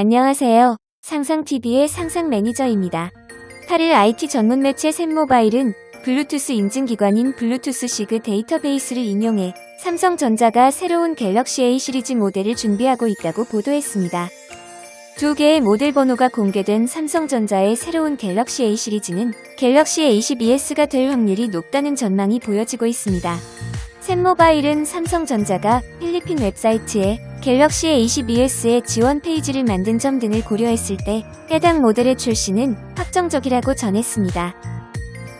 안녕하세요. 상상TV의 상상 매니저입니다. 8일 IT 전문 매체 샘모바일은 블루투스 인증기관인 블루투스 시그 데이터베이스를 인용해 삼성전자가 새로운 갤럭시 A 시리즈 모델을 준비하고 있다고 보도했습니다. 두 개의 모델 번호가 공개된 삼성전자의 새로운 갤럭시 A 시리즈는 갤럭시 A12S가 될 확률이 높다는 전망이 보여지고 있습니다. 샘모바일은 삼성전자가 필리핀 웹사이트에 갤럭시 A12S의 지원 페이지를 만든 점 등을 고려했을 때 해당 모델의 출시는 확정적이라고 전했습니다.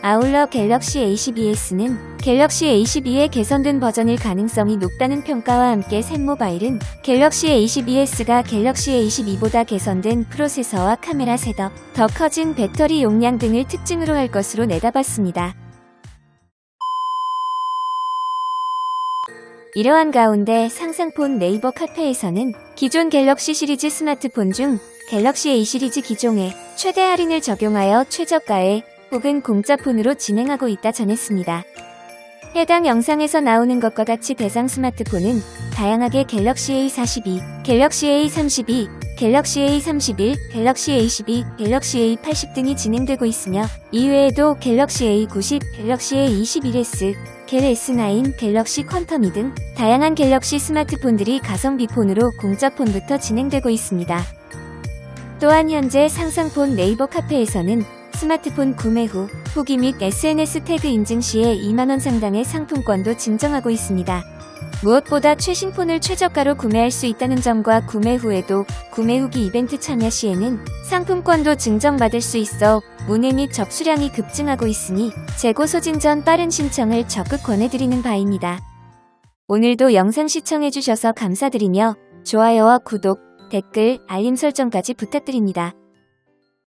아울러 갤럭시 A12S는 갤럭시 A12의 개선된 버전일 가능성이 높다는 평가와 함께 샘모바일은 갤럭시 A12S가 갤럭시 A12보다 개선된 프로세서와 카메라 셋업, 더 커진 배터리 용량 등을 특징으로 할 것으로 내다봤습니다. 이러한 가운데 상상폰 네이버 카페에서는 기존 갤럭시 시리즈 스마트폰 중 갤럭시 A 시리즈 기종에 최대 할인을 적용하여 최저가에 혹은 공짜 폰으로 진행하고 있다 전했습니다. 해당 영상에서 나오는 것과 같이 대상 스마트폰은 다양하게 갤럭시 A42, 갤럭시 A32, 갤럭시 A31, 갤럭시 A12, 갤럭시 A80 등이 진행되고 있으며 이외에도 갤럭시 A90, 갤럭시 A21S, 갤 S9, 갤럭시 퀀텀이 등 다양한 갤럭시 스마트폰들이 가성비 폰으로 공짜 폰부터 진행되고 있습니다. 또한 현재 상상폰 네이버 카페에서는 스마트폰 구매 후 후기 및 SNS 태그 인증 시에 2만원 상당의 상품권도 증정하고 있습니다. 무엇보다 최신 폰을 최저가로 구매할 수 있다는 점과 구매 후에도 구매 후기 이벤트 참여 시에는 상품권도 증정받을 수 있어 문의 및 접수량이 급증하고 있으니 재고 소진 전 빠른 신청을 적극 권해드리는 바입니다. 오늘도 영상 시청해주셔서 감사드리며 좋아요와 구독, 댓글, 알림 설정까지 부탁드립니다.